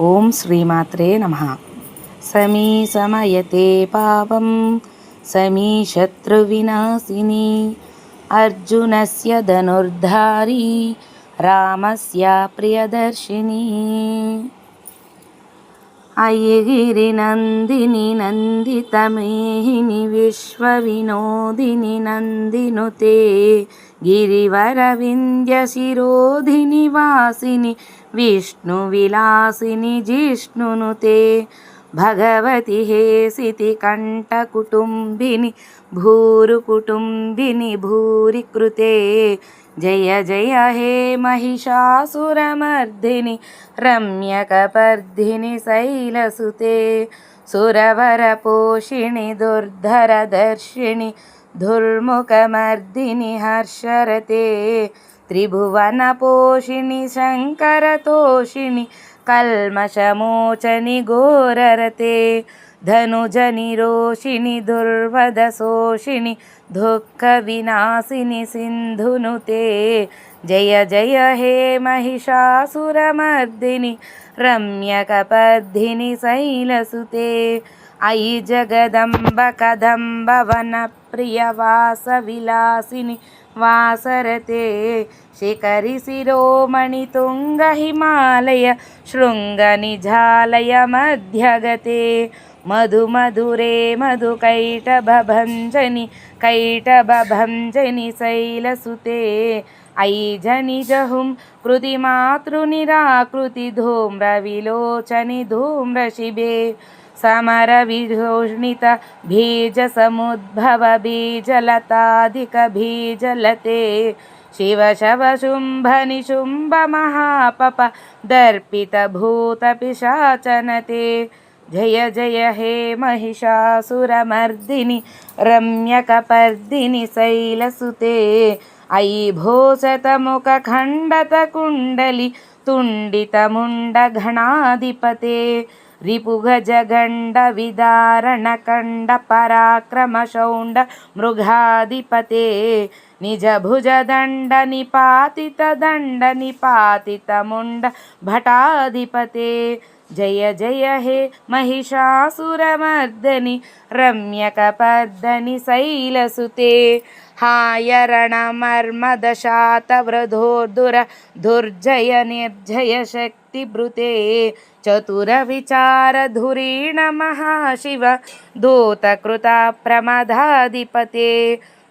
ఓం శ్రీమాత్రే నమ. సమీ సమయతే పాపం సమీ శత్రువినాశిని. అర్జునస్య ధనుర్ధారి రామస్య ప్రియదర్శిని. అయ్యగిరినందిని నందితమేహిని విశ్వవినోదిని నందినుతే. గిరివరవింధ్యశిరోధిని विष्णुविलासिनि जिष्णुनुते भगवति हेसिति कण्ठकुटुम्बिनि भूरुकुटुम्बिनि भूरिकृते जय जय हे महिषासुरमर्दिनि रम्यकपर्धिनि शैलसुते सुरवरपोषिणि दुर्धरदर्शिणि दुर्मुखमर्दिनि हर्षरते त्रिभुवनपोषिणि शङ्करतोषिणि कल्मषमोचनि घोररते धनुजनिरोषिणि दुर्वदशोषिणि दुःखविनाशिनि सिन्धुनुते जय जय हे महिषासुरमर्दिनि रम्यकपर्धिनि शैलसुते अयि जगदम्ब कदम्बवनप्रियवासविलासिनि वासरते शिखरि शिरोमणि तुङ्गहिमालय शृङ्गनिजालय मध्यगते मधुमधुरे मधुकैटभञ्जनि कैटभञ्जनि शैलसुते अयि जनि जहुं कृतिमातृनिराकृति धूम्रविलोचनि धूम्रशिबे समरविघोषणित बीजसमुद्भव बीजलताधिकबीजलते शिव शव शुम्भ निशुम्भ महापप दर्पितभूतपिशाचनते जय जय हे महिषासुरमर्दिनि रम्यकपर्दिनि शैलसुते అయి భోసతముఖ ఖండత కుండలి తుండితముండ గణాధిపతే రిపుగజగండ విదారణకండ పరాక్రమశౌండ మృగాధిపతే నిజభుజదండ నిపాతిత దండ నిపాతితముండ భటాధిపతే भटाधिपते जय जय हे महिषासुरमर्दनि रम्यकपर्दनि शैलसुते हायरणमर्मदशातवृधोर्दुर दुर्जय निर्जय शक्तिभृते चतुरविचारधुरीण महाशिव दूतकृता प्रमदाधिपते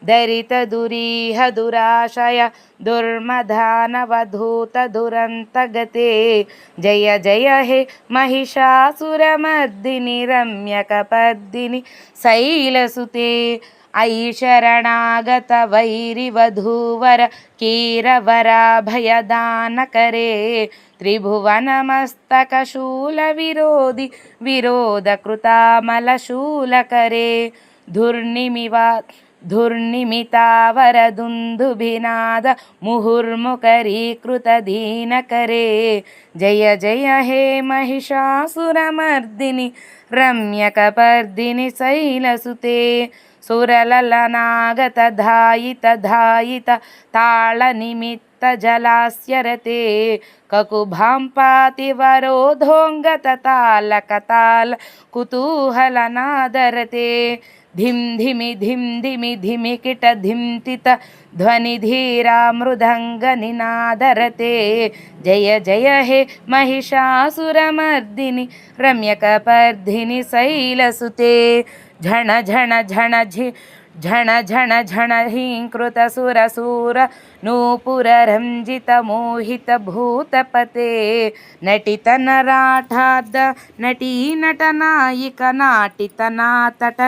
दरितदुरीह दुराशय दुर्मधानवधूतदुरन्तगते जय जय, हे महिषासुरमर्दिनि रम्यकपर्दिनि शैलसुते अयि शरणागतवैरिवधूवर कीरवराभयदानकरे। त्रिभुवनमस्तकशूलविरोधि, विरोधकृतामलशूलकरे। धुर्निमिवा దుర్నిమితావరదుందుభినాద ముహుర్ముఖరీకృతదీనకరే. జయ జయ హే మహిషాసురమర్దిని రమ్యకపర్దిని శైలసుతే. సురలలనాగత ధాయిత ధాయిత తాళనిమిత్త ताळनिमित्तजलास्यरते ककुभां पातिवरोधोङ्गततालकताल कुतूहलनादरते। धिं धिमि धिं धिमि धिमि किट धिंतित ध्वनिधीरा मृदङ्गनिनादरते जय जय हे महिषासुरमर्दिनि रम्यकपर्धिनि शैलसुते। झण झण झण झि झण झण झण हीङ्कृतसुरसूर नूपुररञ्जितमोहितभूतपते नटितनराठाद् नटीनटनायिकनाटितनातट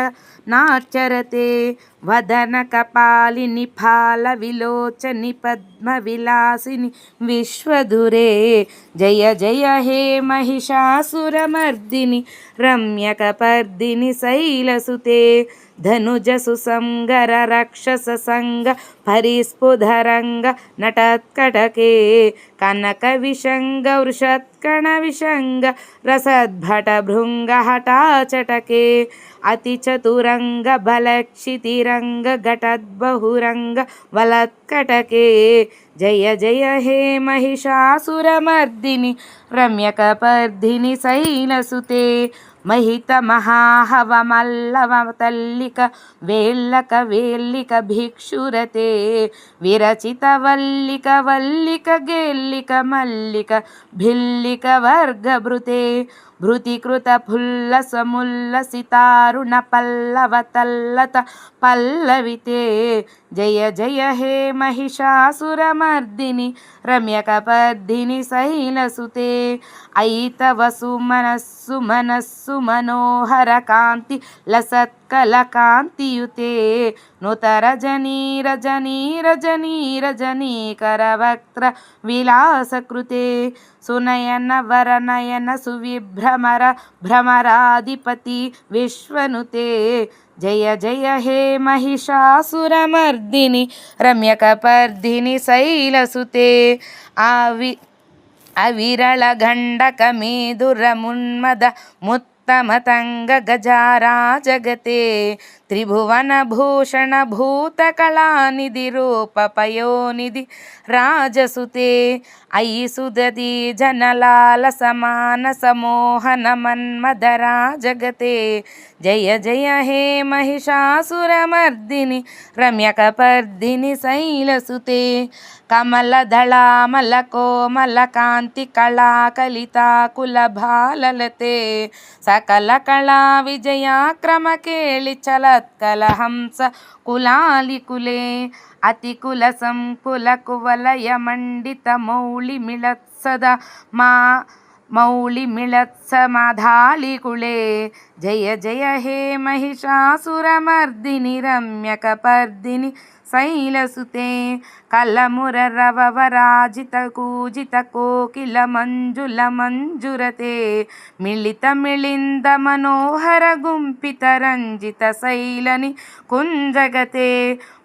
నాచరతే వదన కపాలిని ఫాల విలోచని పద్మ విలాసిని విశ్వధురే జయ జయ హే మహిషాసురమర్దిని రమ్యకపర్దిని శైలసుతే. ధనుజసు సంగర రక్షస సంగ పరిస్ఫుధరంగ నటత్కటకే కనక విషంగ వృషత్కణ విషంగ రసద్భట భృంగ హఠాచటకే అతి చతురంగ బలక్షితిరంగ ఘటద్బహురంగ వలత్కటకే. జయ జయ హే మహిషాసురమర్దిని రమ్యకపర్ధిని శైలసుతే మహిత మహాహవమల్లవ తల్లిక వేళ్ళక వేల్లిక భిక్షురతే విరచిత వల్లిక వల్లిక గేల్లిక మల్లిక భిల్లిక వర్గభృతే భృతికృత ఫుల్ల సముల్ల సితారుణ పల్లవ తల్లత పల్లవితే జయ జయ హే మహిషాసురమర్దిని రమ్యకపర్ధిని శైలసుతే ఐతవసు మనస్సు మనస్సు कान्ति लसत्कलकान्तियुते नुत रजनी रजनी रजनी रजनीकरवक्त्र विलासकृते सुनयन वरनयन सुविभ्रमर भ्रमराधिपति विश्वनुते जय जय हे महिषासुरमर्दिनि रम्यकपर्दिनि शैलसुते आवि తమతంగ గజారా జగతే जगते त्रिभुवनभूषणभूतकलानिधिरूपपयोनिधि राजसुते अयि सुदति जनलालसमानसमोहनमन्मदरा जगते जय जय हे महिषासुरमर्दिनि रम्यकपर्दिनि शैलसुते कमलदळामलकोमलकान्तिकलाकलिताकुलभाललते सकलकला సత్కలహంస కులాలికులే అతికుల సంకుల కువలయ మండిత మౌళి మిళత్సద మా మౌళి మిళత్స మధాలికులే జయ జయ హే మహిషాసురమర్దిని రమ్యకపర్దిని శైలసుతే కలముర రవరాజిత కూజిత కోకిల మంజుల మంజురతే మిళిత మిళింద మనోహర గుంపిత రంజిత శైలని కుంజగతే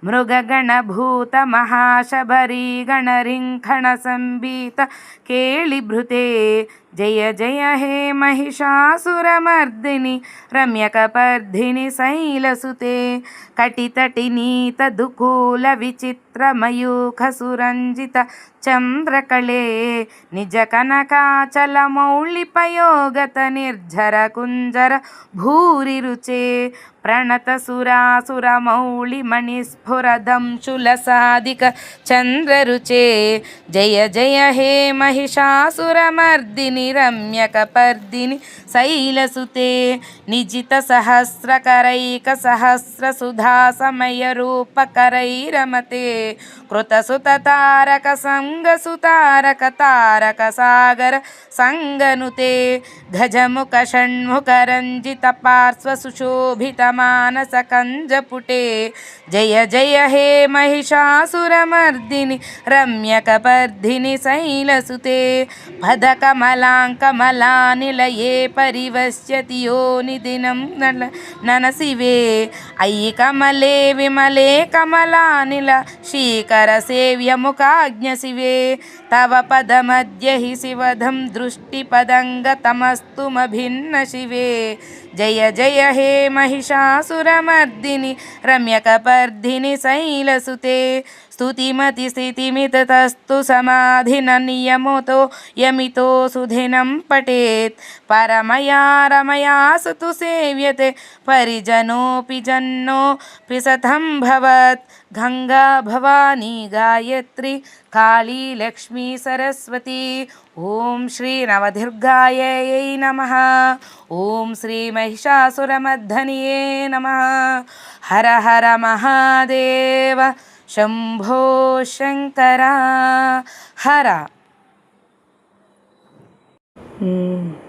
మృగగణభూత మహాశబరీ గణరింఖణ సంబీత కేళిభృతే జయ జయ హే మహిషాసురమర్దిని రమ్యకపర్ధిని శైలసుతే కటితటి నీత దుకూల విచిత్రమయూఖ సురంజిత చంద్రకళే నిజ కనకాచల మౌళిపయోగత నిర్జర కుంజర భూరి రుచే ప్రణత సురాసుర మౌళి మణిస్ఫురదంశుల సాధిక చంద్రరుచే. జయ జయ హే మహిషాసురమర్దిని రమ్యక పర్దిని శైలసుతే. నిజిత సహస్రకరైక సహస్ర సుధా సమయ రూపకరైరమతే కృతసుత తారక సం रङ्गसुतारक तारक सागर सङ्गनुते गजमुख षण्मुखरञ्जितपार्श्वसुशोभितमानसकञ्जपुटे जय जय हे महिषासुरमर्दिनि रम्यकपर्धिनि शैलसुते पदकमलाङ्कमलानिलये परिवस्यति नन ननसिवे। अयि कमले विमले कमलानिल, श्रीकरसेव्यमुखाज्ञसिवे। तव पदमद्य हि शिवधं दृष्टिपदङ्गतमस्तुमभिन्नशिवे। जय जय हे महिषासुरमर्दिनि रम्यकपर्दिनि शैलसुते। स्तुतिमतिस्थितिमिततस्तु समाधिन नियमतो यमितो सुधिनं पठेत् परमया रमया सुतु सेव्यते परिजनोऽपि जन्नोऽपि सतं भवत् गङ्गा भवानी गायत्री काली लक्ष्मी सरस्वती ॐ श्रीनवदुर्गायै नमः ॐ श्रीमहिषासुरमर्दनिये नमः हर हर महादेव शम्भो शङ्करा हर మ్మ్.